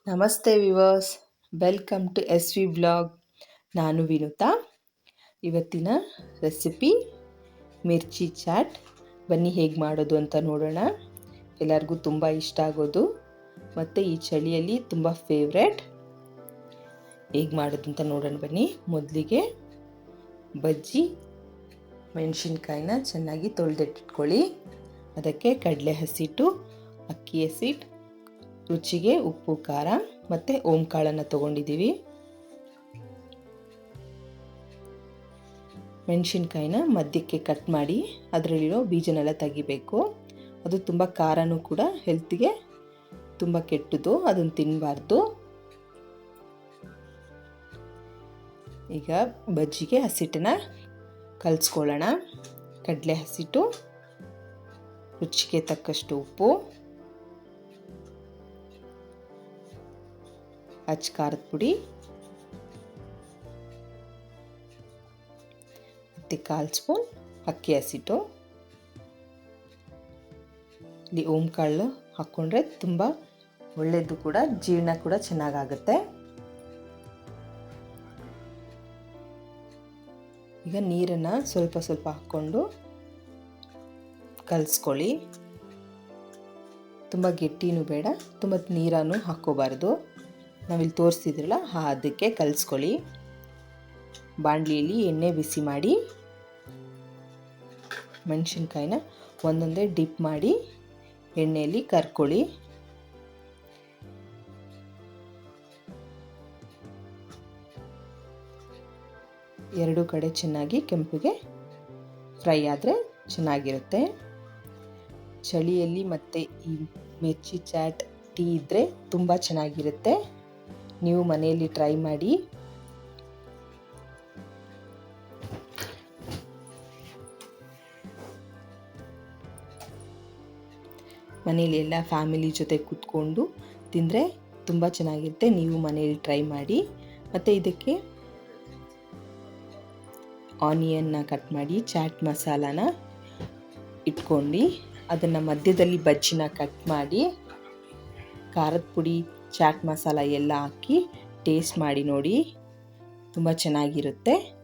ನಮಸ್ತೆ viewers, welcome to S V blog. ನಾನು ವಿನುತಾ. ಇವತ್ತಿನ ರೆಸಿಪಿ ಮಿರ್ಚಿ ಚಾಟ್. ಬನ್ನಿ ಹೇಗೆ ಮಾಡೋದು ಅಂತ ನೋಡೋಣ. ಎಲ್ಲರಿಗೂ ತುಂಬ ಇಷ್ಟ ಆಗೋದು. ಮತ್ತು ಈ ಚಳಿಯಲ್ಲಿ ತುಂಬ ಫೇವ್ರೆಟ್ ಹೇಗೆ ಮಾಡೋದು ಅಂತ ನೋಡೋಣ ಬನ್ನಿ. ಮೊದಲಿಗೆ ಬಜ್ಜಿ, ಮೆಣಸಿನ್ಕಾಯಿನ ಚೆನ್ನಾಗಿ ತೊಳೆದಿಟ್ಕೊಳ್ಳಿ. ಅದಕ್ಕೆ ಕಡಲೆ ಹಸಿಟ್ಟು, ಅಕ್ಕಿ ಹಸಿಟ್ಟು ರುಚಿಗೆ ಉಪ್ಪು, ಖಾರ ಮತ್ತು ಓಂಕಾಳನ್ನು ತೊಗೊಂಡಿದ್ದೀವಿ. ಮೆಣಸಿನ್ಕಾಯಿನ ಮಧ್ಯಕ್ಕೆ ಕಟ್ ಮಾಡಿ ಅದರಲ್ಲಿರೋ ಬೀಜನೆಲ್ಲ ತೆಗಿಬೇಕು. ಅದು ತುಂಬ ಖಾರನೂ ಕೂಡ ಹೆಲ್ತಿಗೆ ತುಂಬ ಕೆಟ್ಟದು ಅದನ್ನು ತಿನ್ನಬಾರ್ದು ಈಗ ಬಜ್ಜಿಗೆ ಹಸಿಟ್ಟನ್ನ ಕಲಿಸ್ಕೊಳ್ಳೋಣ. ಕಡಲೆ ಹಸಿಟ್ಟು, ರುಚಿಗೆ ತಕ್ಕಷ್ಟು ಉಪ್ಪು. ಅಚ್ಚ ಖಾರದ ಪುಡಿ, ಮತ್ತು ಕಾಲು ಸ್ಪೂನ್ ಅಕ್ಕಿ ಹಸಿಟ್ಟು. ಇಲ್ಲಿ ಓಮ್ ಕಾಳು ಹಾಕ್ಕೊಂಡ್ರೆ ತುಂಬ ಒಳ್ಳೆಯದು ಕೂಡ, ಜೀರ್ಣ ಕೂಡ ಚೆನ್ನಾಗಾಗುತ್ತೆ. ಈಗ ನೀರನ್ನು ಸ್ವಲ್ಪ ಸ್ವಲ್ಪ ಹಾಕ್ಕೊಂಡು ಕಲಿಸ್ಕೊಳ್ಳಿ. ತುಂಬ ಗಟ್ಟಿನೂ ಬೇಡ, ತುಂಬ ನೀರನ್ನು ಹಾಕ್ಕೋಬಾರ್ದು. ನಾವಿಲ್ಲಿ ತೋರಿಸ್ತಿದ್ರಲ್ಲ ಅದಕ್ಕೆ ಕಲಿಸ್ಕೊಳ್ಳಿ. ಬಾಣಲಿಯಲ್ಲಿ ಎಣ್ಣೆ ಬಿಸಿ ಮಾಡಿ, ಮೆಣಸಿನ್ಕಾಯಿನ ಒಂದೊಂದೇ ಡಿಪ್ ಮಾಡಿ, ಎಣ್ಣೆಯಲ್ಲಿ ಕರ್ಕೊಳ್ಳಿ. ಎರಡು ಕಡೆ ಚೆನ್ನಾಗಿ ಕೆಂಪಿಗೆ ಫ್ರೈ ಆದರೆ ಚೆನ್ನಾಗಿರುತ್ತೆ. ಚಳಿಯಲ್ಲಿ ಮತ್ತು ಈ ಮಿರ್ಚಿ ಚಾಟ್ ಟೀ ಇದ್ದರೆ ತುಂಬ ಚೆನ್ನಾಗಿರುತ್ತೆ. ನೀವು ಮನೆಯಲ್ಲಿ ಟ್ರೈ ಮಾಡಿ. ಮನೇಲಿ ಎಲ್ಲ ಫ್ಯಾಮಿಲಿ ಜೊತೆ ಕೂತ್ಕೊಂಡು ತಿಂದರೆ ತುಂಬ ಚೆನ್ನಾಗಿರುತ್ತೆ. ನೀವು ಮನೆಯಲ್ಲಿ ಟ್ರೈ ಮಾಡಿ. ಮತ್ತು ಇದಕ್ಕೆ ಆನಿಯನ್ನ ಕಟ್ ಮಾಡಿ ಚಾಟ್ ಮಸಾಲಾನ ಇಟ್ಕೊಂಡು, ಅದನ್ನು ಮಧ್ಯದಲ್ಲಿ ಬಜ್ಜಿನ ಕಟ್ ಮಾಡಿ, ಖಾರದ ಪುಡಿ ಚಾಟ್ ಮಸಾಲ ಎಲ್ಲ ಹಾಕಿ ಟೇಸ್ಟ್ ಮಾಡಿ ನೋಡಿ. ತುಂಬ ಚೆನ್ನಾಗಿರುತ್ತೆ.